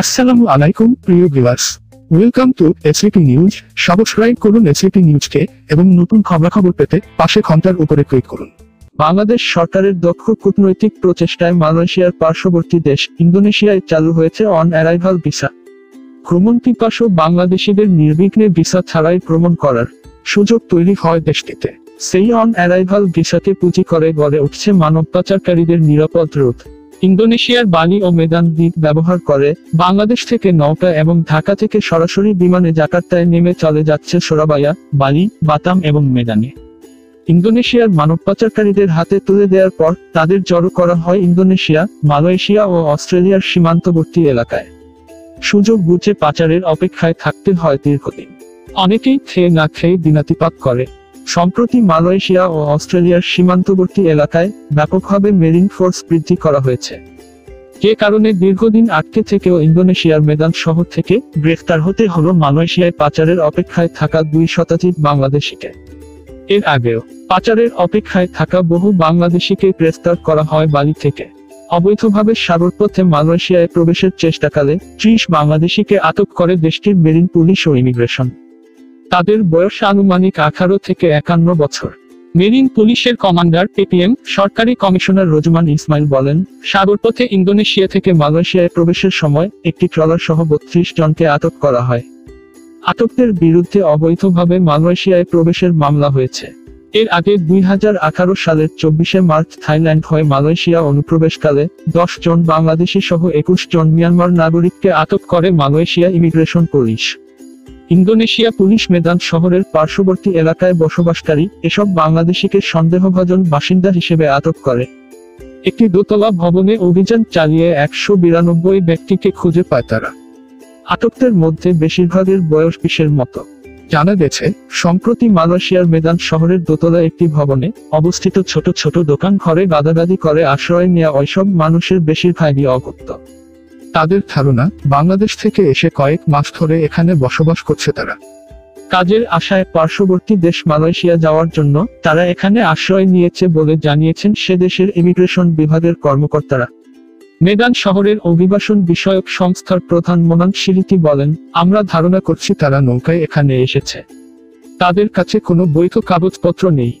আসসালামু আলাইকুম, প্রিয় viewers. Welcome to ACP news subscribe করুন এসিপি নিউজকে এবং নতুন খবরাখবর পেতে পাশে ঘণ্টার উপরে ক্লিক করুন। বাংলাদেশ সরকারের দক্ষ কূটনৈতিক প্রচেষ্টায় মালয়েশিয়ার পার্শ্ববর্তী দেশ ইন্দোনেশিয়ায় চালু হয়েছে অন অ্যারাইভাল ভিসা ভ্রমণ পিপাসু বাংলাদেশিদের নির্বিঘ্নে ভিসা ছাড়াই ভ্রমণ করার সুযোগ তৈরি হয় দেশটিতে। সেই অন অ্যারাইভাল ভিসাকে পুঁজি করে গড়ে উঠছে মানব পাচারকারীদের নিরাপদ রোধ। ইন্দোনেশিয়ার বালি ও মেদান দ্বীপ ব্যবহার করে, বাংলাদেশ থেকে নৌকা এবং ঢাকা থেকে সরাসরি বিমানে জাকার্তায় নেমে চলে যাচ্ছে সোরাবায়া বালি, বাতাম এবং মেদানে। ইন্দোনেশিয়ার মানব পাচারকারীদের হাতে তুলে দেওয়ার পর তাদের জড়ো করা হয় ইন্দোনেশিয়া, মালয়েশিয়া ও অস্ট্রেলিয়ার সীমান্তবর্তী এলাকায়। সুযোগ বুঝে পাচারের অপেক্ষায় থাকতে হয় দীর্ঘদিন। অনেকেই খেয়ে না খেয়ে দিনাতিপাত করে। সম্প্রতি মালয়েশিয়া ও অস্ট্রেলিয়ার সীমান্তবর্তী এলাকায় ব্যাপকভাবে মেরিন ফোর্স বৃদ্ধি করা হয়েছে। যে কারণে দীর্ঘদিন আটকে থেকেও ইন্দোনেশিয়ার মেদান শহর থেকে গ্রেফতার হতে হলো মালয়েশিয়ায় পাচারের অপেক্ষায় থাকা দুই শতাধিক বাংলাদেশিকে। এর আগেও পাচারের অপেক্ষায় থাকা বহু বাংলাদেশিকে গ্রেফতার করা হয় বালি থেকে। অবৈধভাবে সাগরপথে মালয়েশিয়ায় প্রবেশের চেষ্টাকালে ত্রিশ বাংলাদেশিকে আটক করে দেশটির মেরিন পুলিশ ও ইমিগ্রেশন। তাদের বয়স আনুমানিক আঠারো থেকে একান্ন বছর। মেরিন পুলিশের কমান্ডার এপিএম, সরকারি কমিশনার রোজমান ইসমাইল বলেন, সাগরপথে ইন্দোনেশিয়া থেকে মালয়েশিয়ায় প্রবেশের সময় একটি ট্রলার সহ বত্রিশ জনকে আটক করা হয়। আটকদের বিরুদ্ধে অবৈধভাবে মালয়েশিয়ায় প্রবেশের মামলা হয়েছে। এর আগে দুই হাজার আঠারো সালের চব্বিশে মার্চ থাইল্যান্ড হয়ে মালয়েশিয়া অনুপ্রবেশকালে দশ জন বাংলাদেশি সহ একুশ জন মিয়ানমার নাগরিককে আটক করে Malaysia immigration police. Indonesia police Medan শহরের পার্শ্ববর্তী এলাকায় বসবাসকারী এসব বাংলাদেশিকে সন্দেহভাজন বাসিন্দা হিসেবে আটক করে। একটি দোতলা ভবনে অভিযান চালিয়ে একশো বিরানব্বই ব্যক্তিকে খুঁজে পায় তারা। আটকদের মধ্যে বেশিরভাগের বয়স বিশের মতো। জানা গেছে, সম্প্রতি মালয়েশিয়ার মেদান শহরের দোতলা একটি ভবনে অবস্থিত ছোট ছোট দোকান ঘরে গাদাগাদি করে আশ্রয় নেওয়া ওইসব মানুষের বেশিরভাগই অগুপ্ত তাদের ধারণা, বাংলাদেশ থেকে এসে কয়েক মাস ধরে এখানে বসবাস করছে তারা। কাজের আশায় পার্শ্ববর্তী দেশ মালয়েশিয়া যাওয়ার জন্য তারা এখানে আশ্রয় নিয়েছে বলে জানিয়েছেন সে দেশের ইমিগ্রেশন বিভাগের কর্মকর্তারা। মেদান শহরের অভিবাসন বিষয়ক সংস্থার প্রধান মোনান সিরিতি বলেন, আমরা ধারণা করছি তারা নৌকায় এখানে এসেছে। তাদের কাছে কোনো বৈধ কাগজপত্র নেই।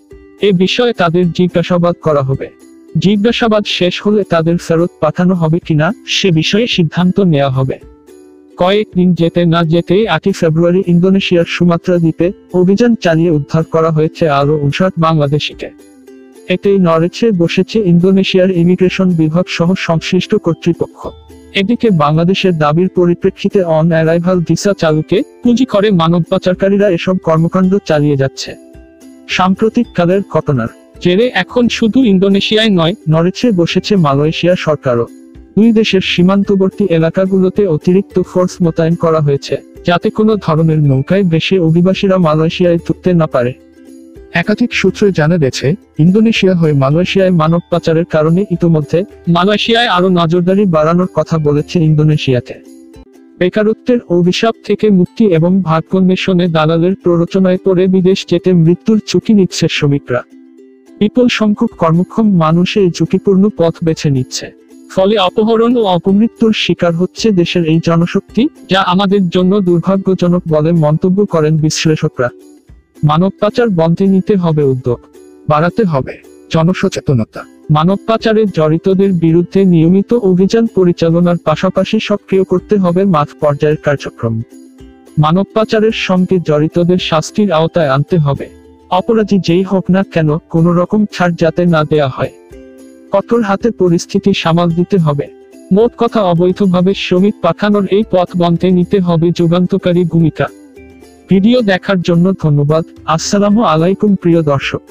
এ বিষয়ে তাদের জিজ্ঞাসাবাদ করা হবে। জিজ্ঞাসাবাদ শেষ হলে তাদের ফেরত পাঠানো হবে কিনা, সে বিষয়ে সিদ্ধান্ত নেওয়া হবে। কয়েকদিন যেতে না যেতেই আটই ফেব্রুয়ারি ইন্দোনেশিয়ার সুমাত্রা দ্বীপে অভিযান চালিয়ে উদ্ধার করা হয়েছে আরও উনষাট বাংলাদেশিকে। এতেই নড়েছে বসেছে ইন্দোনেশিয়ার ইমিগ্রেশন বিভাগ সহ সংশ্লিষ্ট কর্তৃপক্ষ। এদিকে বাংলাদেশের দাবির পরিপ্রেক্ষিতে অন অ্যারাইভাল ভিসা চালুকে পুঁজি করে মানব পাচারকারীরা এসব কর্মকাণ্ড চালিয়ে যাচ্ছে। সাম্প্রতিক কালের ঘটনার জেরে এখন শুধু ইন্দোনেশিয়ায় নয় নড়েছে বসেছে মালয়েশিয়া সরকারও। দুই দেশের সীমান্তবর্তী এলাকাগুলোতে অতিরিক্ত ফোর্স মোতায়েন করা হয়েছে, যাতে কোনো ধরনের নৌকায় বেশি অভিবাসীরা মালয়েশিয়ায় ঢুকতে না পারে। একাধিক সূত্রে জানা গেছে, ইন্দোনেশিয়া হয়ে মালয়েশিয়ায় মানব পাচারের কারণে ইতোমধ্যে মালয়েশিয়ায় আরও নজরদারি বাড়ানোর কথা বলেছে ইন্দোনেশিয়াতে। বেকারত্বের অভিশাপ থেকে মুক্তি এবং ভাগ্যন্বেষণে দালালের প্ররোচনায় পড়ে বিদেশ যেতে মৃত্যুর ঝুঁকি নিচ্ছে শ্রমিকরা। বিপুল সংখ্যক কর্মক্ষম মানুষ এই ঝুঁকিপূর্ণ পথ বেছে নিচ্ছে। ফলে অপহরণ ও অপমৃত্যুর শিকার হচ্ছে দেশের এই জনশক্তি, যা আমাদের জন্য দুর্ভাগ্যজনক বলে মন্তব্য করেন বিশ্লেষকরা। মানব পাচার বন্ধে নিতে হবে উদ্যোগ, বাড়াতে হবে জনসচেতনতা। মানব পাচারে জড়িতদের বিরুদ্ধে নিয়মিত অভিযান পরিচালনার পাশাপাশি সক্রিয় করতে হবে মাঠ পর্যায়ের কার্যক্রম। মানব পাচারের সঙ্গে জড়িতদের শাস্তির আওতায় আনতে হবে। অপরাধী যেই হোক না কেন, কোনো রকম ছাড় যাতে না দেয়া হয়। কঠোর হাতে পরিস্থিতি সামাল দিতে হবে। মোট কথা অবৈধভাবে শ্রমিক পাঠানোর এই পথ বন্ধে নিতে হবে যুগান্তকারী ভূমিকা। ভিডিও দেখার জন্য ধন্যবাদ। আসসালামু আলাইকুম, প্রিয় দর্শক।